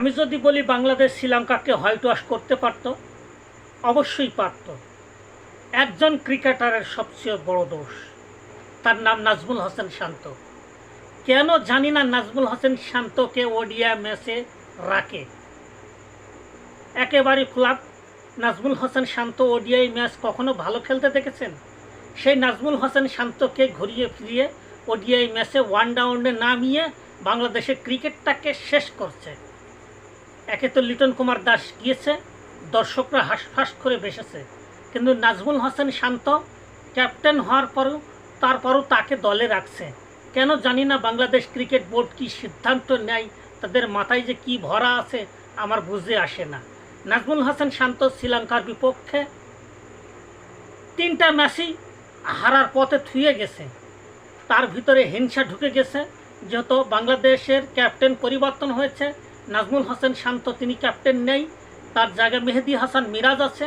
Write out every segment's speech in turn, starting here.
আমি যদি বলি বাংলাদেশ শ্রীলঙ্কাকে হোয়াইট ওয়াশ করতে পারত, অবশ্যই পারত। একজন ক্রিকেটারের সবচেয়ে বড় দোষ, তার নাম নাজমুল হোসেন শান্ত। কেন জানি না নাজমুল হোসেন শান্তকে ওডিয়া ম্যাচে রাখে। একেবারে flop, Najmul Hossain Shanto ODI match কখনো ভালো খেলতে দেখেছেন? সেই নাজমুল হোসেন শান্তকে ঘুরিয়ে ফিরিয়ে ওডিআই ম্যাচে ওয়ান ডাউনে নামিয়ে বাংলাদেশের ক্রিকেটটাকে শেষ করছে। একে তো লিটন কুমার দাস গিয়েছে, দর্শকরা হাঁসফাঁস করে বেসেছে কিন্তু নাজমুল হোসেন শান্ত ক্যাপ্টেন হওয়ার পরও, তারপরও তাকে দলে রাখছে। কেন জানি না বাংলাদেশ ক্রিকেট বোর্ড কি সিদ্ধান্ত নেয়, তাদের মাথায় যে কি ভরা আছে, আমার বুঝে আসে না। নাজমুল হাসান শান্ত শ্রীলঙ্কার বিপক্ষে তিনটা ম্যাচই হারার পথে থুয়ে গেছে। তার ভিতরে হিংসা ঢুকে গেছে, যেহেতু বাংলাদেশের ক্যাপ্টেন পরিবর্তন হয়েছে নাজমুল হোসেন শান্ত, তিনি ক্যাপ্টেন নেই, তার জায়গায় মেহেদি হাসান মিরাজ আছে।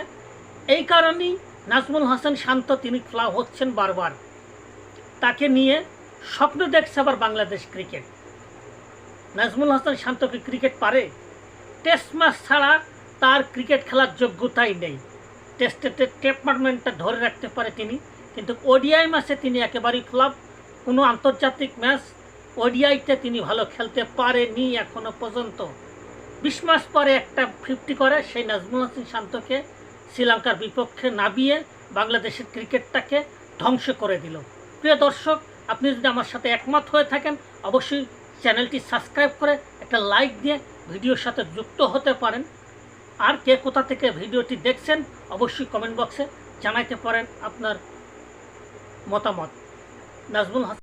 এই কারণেই নাজমুল হাসান শান্ত, তিনি ফ্লা হচ্ছেন বারবার। তাকে নিয়ে স্বপ্ন দেখছে আবার বাংলাদেশ ক্রিকেট। নাজমুল হাসান শান্তকে ক্রিকেট পারে? টেস্ট ম্যাচ ছাড়া তার ক্রিকেট খেলার যোগ্যতাই নেই। টেস্টে টেপমার্টমেন্টটা ধরে রাখতে পারে তিনি, কিন্তু ওডিআই ম্যাচে তিনি একেবারেই ফ্লপ। কোনো আন্তর্জাতিক ম্যাচ ওডিআইতে তিনি ভালো খেলতে পারেনি এখনও পর্যন্ত। বিশ মাস পরে একটা ফিফটি করে, সেই নাজমুল হাসান শান্তকে শ্রীলঙ্কার বিপক্ষে নামিয়ে বাংলাদেশের ক্রিকেটটাকে ধ্বংস করে দিল। প্রিয় দর্শক, আপনি যদি আমার সাথে একমত হয়ে থাকেন, অবশ্যই চ্যানেলটি সাবস্ক্রাইব করে একটা লাইক দিয়ে ভিডিওর সাথে যুক্ত হতে পারেন। আর কে কোথা থেকে ভিডিওটি দেখছেন, অবশ্যই কমেন্ট বক্সে জানাইতে পারেন আপনার মতামত। নাজমুল হাসান